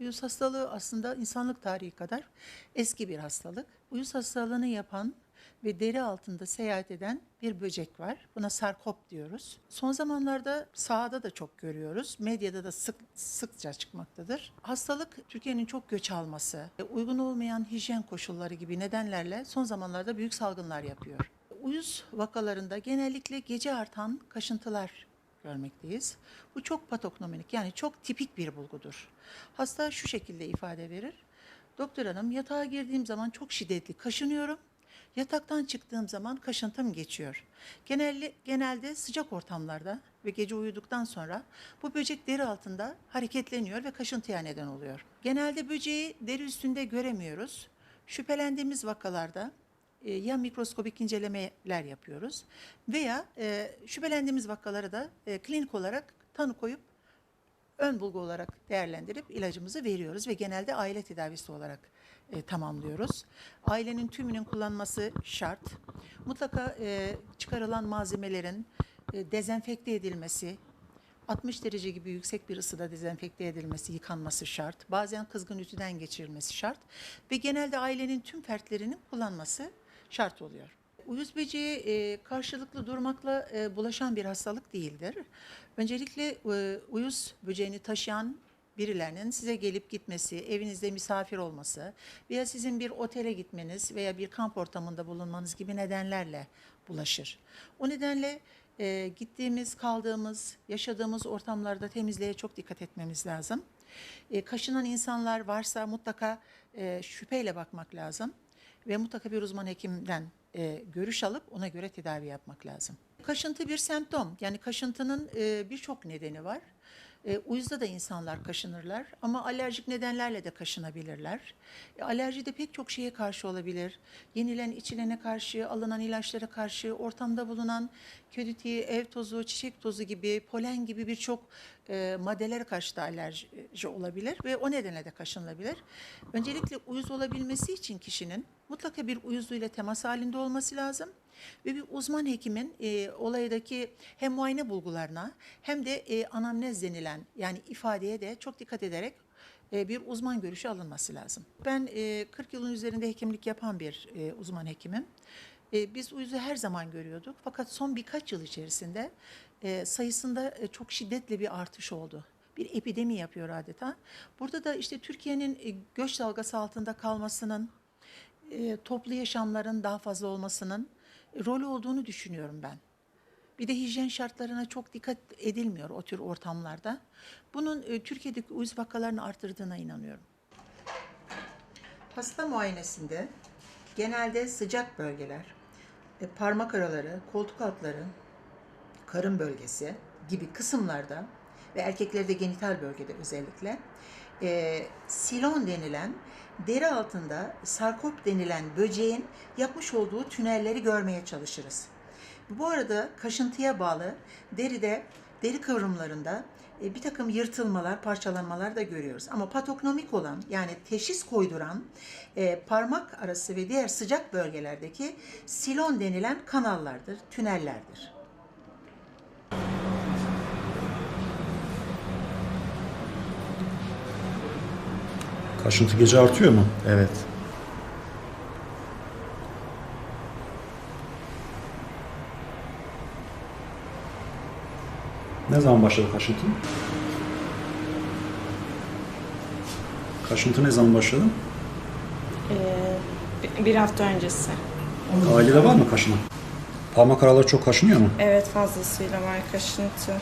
Uyuz hastalığı aslında insanlık tarihi kadar eski bir hastalık. Uyuz hastalığını yapan ve deri altında seyahat eden bir böcek var. Buna sarkop diyoruz. Son zamanlarda sahada da çok görüyoruz. Medyada da sık sıkça çıkmaktadır. Hastalık Türkiye'nin çok göç alması, e, uygun olmayan hijyen koşulları gibi nedenlerle son zamanlarda büyük salgınlar yapıyor. Uyuz vakalarında genellikle gece artan kaşıntılar görmekteyiz. Bu çok patognomik yani çok tipik bir bulgudur. Hasta şu şekilde ifade verir. Doktor hanım yatağa girdiğim zaman çok şiddetli kaşınıyorum. Yataktan çıktığım zaman kaşıntım geçiyor. Genelde, genelde sıcak ortamlarda ve gece uyuduktan sonra bu böcek deri altında hareketleniyor ve kaşıntıya neden oluyor. Genelde böceği deri üstünde göremiyoruz. Şüphelendiğimiz vakalarda e, ya mikroskobik incelemeler yapıyoruz veya e, şüphelendiğimiz vakaları da e, klinik olarak tanı koyup ön bulgu olarak değerlendirip ilacımızı veriyoruz ve genelde aile tedavisi olarak e, tamamlıyoruz. Ailenin tümünün kullanması şart. Mutlaka e, çıkarılan malzemelerin e, dezenfekte edilmesi, 60 derece gibi yüksek bir ısıda dezenfekte edilmesi, yıkanması şart. Bazen kızgın ütüden geçirilmesi şart. Ve genelde ailenin tüm fertlerinin kullanması şart oluyor. Uyuz böceği e, karşılıklı durmakla e, bulaşan bir hastalık değildir. Öncelikle e, uyuz böceğini taşıyan birilerinin size gelip gitmesi, evinizde misafir olması veya sizin bir otele gitmeniz veya bir kamp ortamında bulunmanız gibi nedenlerle bulaşır. O nedenle e, gittiğimiz, kaldığımız, yaşadığımız ortamlarda temizliğe çok dikkat etmemiz lazım. E, kaşınan insanlar varsa mutlaka e, şüpheyle bakmak lazım ve mutlaka bir uzman hekimden e, görüş alıp ona göre tedavi yapmak lazım. Kaşıntı bir semptom. Yani kaşıntının e, birçok nedeni var. E, uyuzda da insanlar kaşınırlar ama alerjik nedenlerle de kaşınabilirler. E, alerji de pek çok şeye karşı olabilir. Yenilen içilene karşı, alınan ilaçlara karşı, ortamda bulunan kötü ev tozu, çiçek tozu gibi, polen gibi birçok e, maddelere karşı da alerji olabilir ve o nedenle de kaşınılabilir. Öncelikle uyuz olabilmesi için kişinin mutlaka bir uyuzluyla temas halinde olması lazım ve bir uzman hekimin e, olaydaki hem muayene bulgularına hem de e, anamnez denilen yani ifadeye de çok dikkat ederek e, bir uzman görüşü alınması lazım. Ben e, 40 yılın üzerinde hekimlik yapan bir e, uzman hekimim. E, biz uyuzu her zaman görüyorduk fakat son birkaç yıl içerisinde e, sayısında e, çok şiddetli bir artış oldu bir epidemi yapıyor adeta. Burada da işte Türkiye'nin e, göç dalgası altında kalmasının, e, toplu yaşamların daha fazla olmasının rolü olduğunu düşünüyorum ben. Bir de hijyen şartlarına çok dikkat edilmiyor o tür ortamlarda. Bunun e, Türkiye'deki uyuz vakalarını artırdığına inanıyorum. Hasta muayenesinde genelde sıcak bölgeler, e, parmak araları, koltuk altları, karın bölgesi gibi kısımlarda ve erkeklerde genital bölgede özellikle e, silon denilen deri altında sarkop denilen böceğin yapmış olduğu tünelleri görmeye çalışırız. Bu arada kaşıntıya bağlı deride, deri kıvrımlarında e, bir takım yırtılmalar, parçalanmalar da görüyoruz. Ama patognomik olan yani teşhis koyduran e, parmak arası ve diğer sıcak bölgelerdeki silon denilen kanallardır, tünellerdir. Kaşıntı gece artıyor mu? Evet. Ne zaman başladı kaşıntı? Kaşıntı ne zaman başladı? Ee, bir hafta öncesi. Ailede var mı kaşınan? Parmak araları çok kaşınıyor mu? Evet fazlasıyla var kaşıntı.